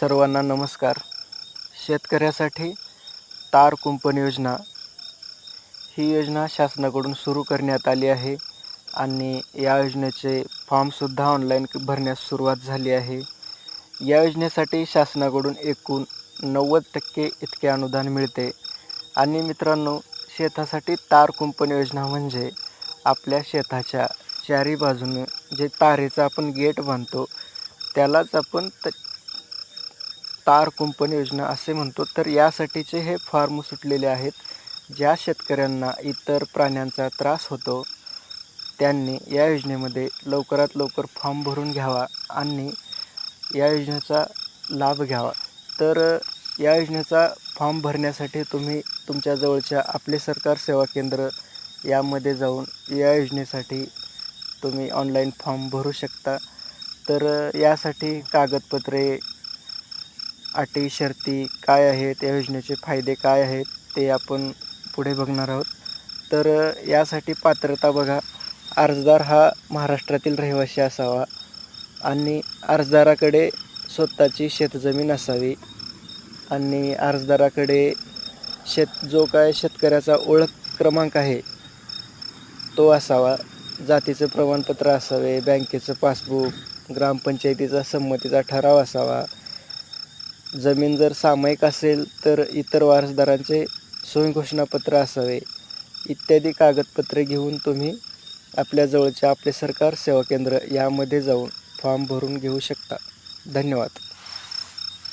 सर्वांना नमस्कार. शेतकऱ्यासाठी तार कुंपण योजना. ही योजना शासनाकडून सुरू करण्यात आली आहे आणि या योजनेचे फॉर्मसुद्धा ऑनलाईन भरण्यास सुरुवात झाली आहे. या योजनेसाठी शासनाकडून एकूण नव्वद टक्के इतके अनुदान मिळते. आणि मित्रांनो शेतासाठी तार कुंपण योजना म्हणजे आपल्या शेताच्या चारी बाजूने जे तारेचं आपण गेट बांधतो त्यालाच आपण त तार कुंपण योजना असे म्हणतो. तर यासाठीचे हे फॉर्म सुटलेले आहेत. ज्या शेतकऱ्यांना इतर प्राण्यांचा त्रास होतो त्यांनी या योजनेमध्ये लवकरात लवकर फॉर्म भरून घ्यावा आणि या योजनेचा लाभ घ्यावा. तर या योजनेचा फॉर्म भरण्यासाठी तुम्ही तुमच्या जवळच्या आपले सरकार सेवा केंद्र यामध्ये जाऊन या योजनेसाठी तुम्ही ऑनलाईन फॉर्म भरू शकता. तर यासाठी कागदपत्रे अटी शर्ती काय आहेत या योजनेचे फायदे काय आहेत ते आपण पुढे बघणार आहोत. तर यासाठी पात्रता बघा. अर्जदार हा महाराष्ट्रातील रहिवासी असावा आणि अर्जदाराकडे स्वतःची शेतजमीन असावी आणि अर्जदाराकडे शेत जो काय शेतकऱ्याचा ओळख क्रमांक आहे तो असावा. जातीचं प्रमाणपत्र असावे बँकेचं पासबुक ग्रामपंचायतीचा संमतीचा ठराव असावा. जमीन जर सामायिक असेल तर इतर वारसदारांचे स्वयंघोषणापत्र घोषणापत्र असावे. इत्यादी कागदपत्रे घेऊन तुम्ही आपल्या जवळच्या आपले सरकार सेवा केंद्र यामध्ये जाऊन फॉर्म भरून घेऊ शकता. धन्यवाद.